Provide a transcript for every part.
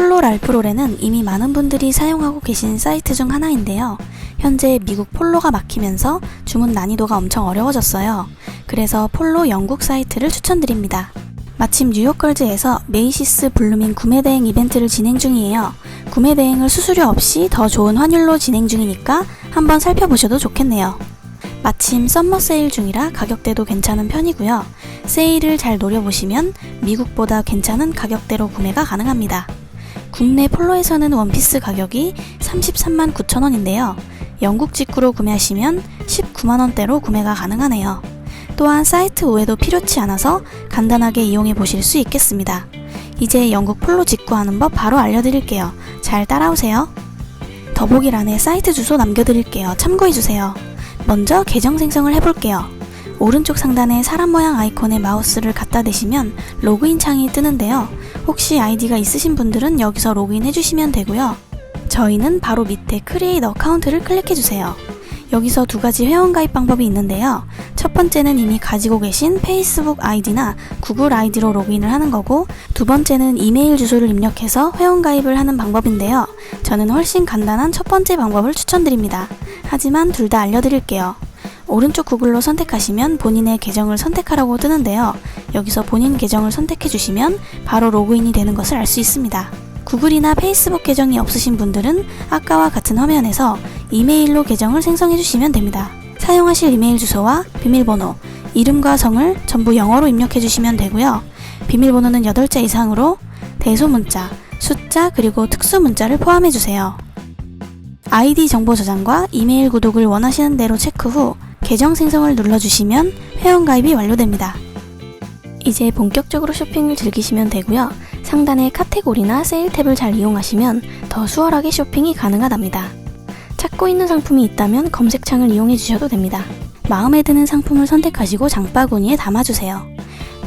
폴로 랄프로레는 이미 많은 분들이 사용하고 계신 사이트 중 하나인데요. 현재 미국 폴로가 막히면서 주문 난이도가 엄청 어려워졌어요. 그래서 폴로 영국 사이트를 추천드립니다. 마침 뉴욕걸즈에서 메이시스 블루밍 구매 대행 이벤트를 진행 중이에요. 구매 대행을 수수료 없이 더 좋은 환율로 진행 중이니까 한번 살펴보셔도 좋겠네요. 마침 썸머 세일 중이라 가격대도 괜찮은 편이고요. 세일을 잘 노려보시면 미국보다 괜찮은 가격대로 구매가 가능합니다. 국내 폴로에서는 원피스 가격이 33만 9천 원인데요. 영국 직구로 구매하시면 19만 원대로 구매가 가능하네요. 또한 사이트 우회도 필요치 않아서 간단하게 이용해 보실 수 있겠습니다. 이제 영국 폴로 직구하는 법 바로 알려드릴게요. 잘 따라오세요. 더보기란에 사이트 주소 남겨드릴게요. 참고해주세요. 먼저 계정 생성을 해볼게요. 오른쪽 상단에 사람 모양 아이콘에 마우스를 갖다 대시면 로그인 창이 뜨는데요. 혹시 아이디가 있으신 분들은 여기서 로그인 해주시면 되고요. 저희는 바로 밑에 크리에이트 어카운트를 클릭해주세요. 여기서 두 가지 회원 가입 방법이 있는데요. 첫 번째는 이미 가지고 계신 페이스북 아이디나 구글 아이디로 로그인을 하는 거고, 두 번째는 이메일 주소를 입력해서 회원 가입을 하는 방법인데요. 저는 훨씬 간단한 첫 번째 방법을 추천드립니다. 하지만 둘 다 알려드릴게요. 오른쪽 구글로 선택하시면 본인의 계정을 선택하라고 뜨는데요. 여기서 본인 계정을 선택해 주시면 바로 로그인이 되는 것을 알 수 있습니다. 구글이나 페이스북 계정이 없으신 분들은 아까와 같은 화면에서 이메일로 계정을 생성해 주시면 됩니다. 사용하실 이메일 주소와 비밀번호, 이름과 성을 전부 영어로 입력해 주시면 되고요. 비밀번호는 8자 이상으로 대소문자, 숫자 그리고 특수문자를 포함해 주세요. 아이디 정보 저장과 이메일 구독을 원하시는 대로 체크 후 계정 생성을 눌러주시면 회원가입이 완료됩니다. 이제 본격적으로 쇼핑을 즐기시면 되고요. 상단의 카테고리나 세일 탭을 잘 이용하시면 더 수월하게 쇼핑이 가능하답니다. 찾고 있는 상품이 있다면 검색창을 이용해 주셔도 됩니다. 마음에 드는 상품을 선택하시고 장바구니에 담아주세요.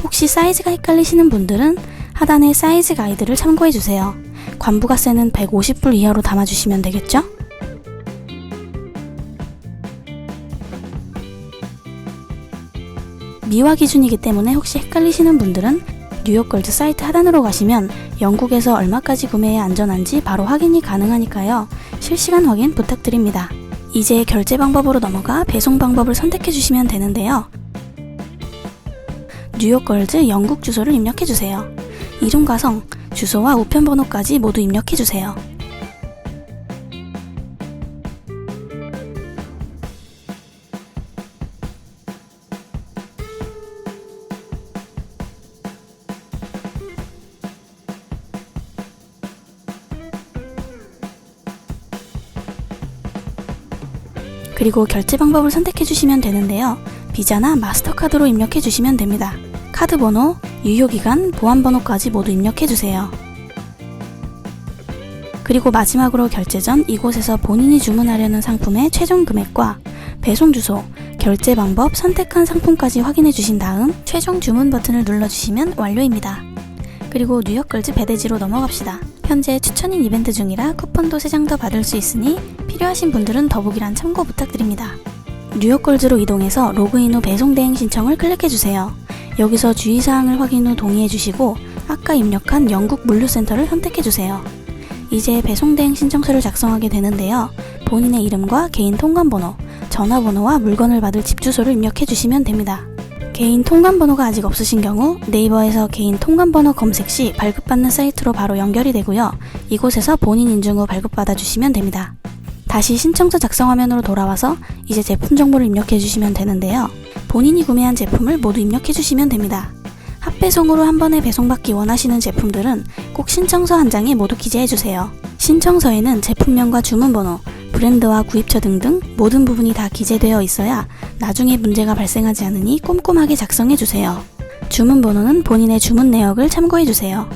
혹시 사이즈가 헷갈리시는 분들은 하단의 사이즈 가이드를 참고해 주세요. 관부가세는 150불 이하로 담아주시면 되겠죠? 미화 기준이기 때문에 혹시 헷갈리시는 분들은 뉴욕걸즈 사이트 하단으로 가시면 영국에서 얼마까지 구매해야 안전한지 바로 확인이 가능하니까요. 실시간 확인 부탁드립니다. 이제 결제 방법으로 넘어가 배송 방법을 선택해 주시면 되는데요. 뉴욕걸즈 영국 주소를 입력해 주세요. 이름과 성, 주소와 우편번호까지 모두 입력해 주세요. 그리고 결제 방법을 선택해 주시면 되는데요. 비자나 마스터카드로 입력해 주시면 됩니다. 카드 번호, 유효기간, 보안번호까지 모두 입력해 주세요. 그리고 마지막으로 결제 전 이곳에서 본인이 주문하려는 상품의 최종 금액과 배송 주소, 결제 방법, 선택한 상품까지 확인해 주신 다음 최종 주문 버튼을 눌러주시면 완료입니다. 그리고 뉴욕걸즈 배대지로 넘어갑시다. 현재 추천인 이벤트 중이라 쿠폰도 3장 더 받을 수 있으니 필요하신 분들은 더보기란 참고 부탁드립니다. 뉴욕걸즈로 이동해서 로그인 후 배송 대행 신청을 클릭해주세요. 여기서 주의사항을 확인 후 동의해주시고 아까 입력한 영국 물류센터를 선택해주세요. 이제 배송 대행 신청서를 작성하게 되는데요. 본인의 이름과 개인 통관번호, 전화번호와 물건을 받을 집 주소를 입력해주시면 됩니다. 개인 통관번호가 아직 없으신 경우 네이버에서 개인 통관번호 검색 시 발급받는 사이트로 바로 연결이 되고요. 이곳에서 본인 인증 후 발급받아 주시면 됩니다. 다시 신청서 작성 화면으로 돌아와서 이제 제품 정보를 입력해 주시면 되는데요. 본인이 구매한 제품을 모두 입력해 주시면 됩니다. 합배송으로 한 번에 배송받기 원하시는 제품들은 꼭 신청서 한 장에 모두 기재해 주세요. 신청서에는 제품명과 주문번호, 브랜드와 구입처 등등 모든 부분이 다 기재되어 있어야 나중에 문제가 발생하지 않으니 꼼꼼하게 작성해 주세요. 주문 번호는 본인의 주문 내역을 참고해 주세요.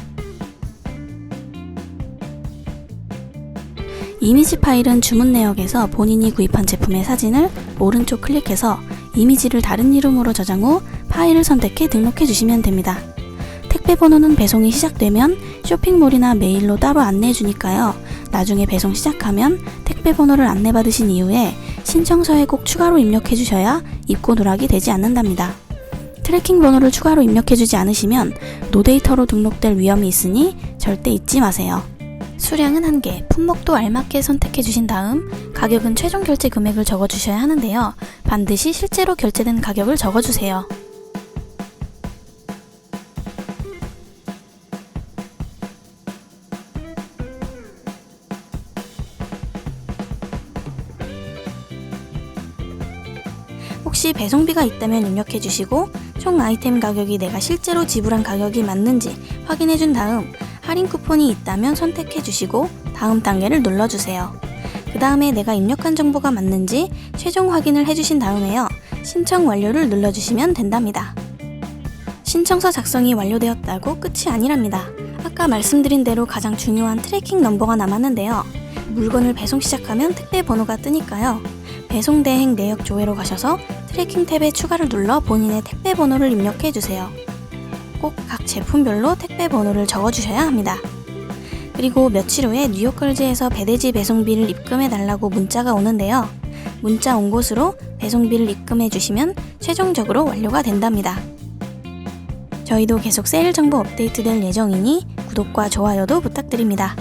이미지 파일은 주문 내역에서 본인이 구입한 제품의 사진을 오른쪽 클릭해서 이미지를 다른 이름으로 저장 후 파일을 선택해 등록해 주시면 됩니다. 택배 번호는 배송이 시작되면 쇼핑몰이나 메일로 따로 안내해 주니까요. 나중에 배송 시작하면 택배 번호를 안내받으신 이후에 신청서에 꼭 추가로 입력해 주셔야 입고 누락이 되지 않는답니다. 트래킹 번호를 추가로 입력해 주지 않으시면 노데이터로 등록될 위험이 있으니 절대 잊지 마세요. 수량은 한 개, 품목도 알맞게 선택해 주신 다음 가격은 최종 결제 금액을 적어 주셔야 하는데요. 반드시 실제로 결제된 가격을 적어 주세요. 혹시 배송비가 있다면 입력해 주시고 총 아이템 가격이 내가 실제로 지불한 가격이 맞는지 확인해 준 다음 할인 쿠폰이 있다면 선택해 주시고 다음 단계를 눌러 주세요. 그 다음에 내가 입력한 정보가 맞는지 최종 확인을 해주신 다음에요. 신청 완료를 눌러주시면 된답니다. 신청서 작성이 완료되었다고 끝이 아니랍니다. 아까 말씀드린 대로 가장 중요한 트래킹 넘버가 남았는데요. 물건을 배송 시작하면 택배 번호가 뜨니까요. 배송 대행 내역 조회로 가셔서 트래킹 탭에 추가를 눌러 본인의 택배 번호를 입력해 주세요. 꼭 각 제품별로 택배 번호를 적어 주셔야 합니다. 그리고 며칠 후에 뉴욕걸즈에서 배대지 배송비를 입금해 달라고 문자가 오는데요. 문자 온 곳으로 배송비를 입금해 주시면 최종적으로 완료가 된답니다. 저희도 계속 세일 정보 업데이트 될 예정이니 구독과 좋아요도 부탁드립니다.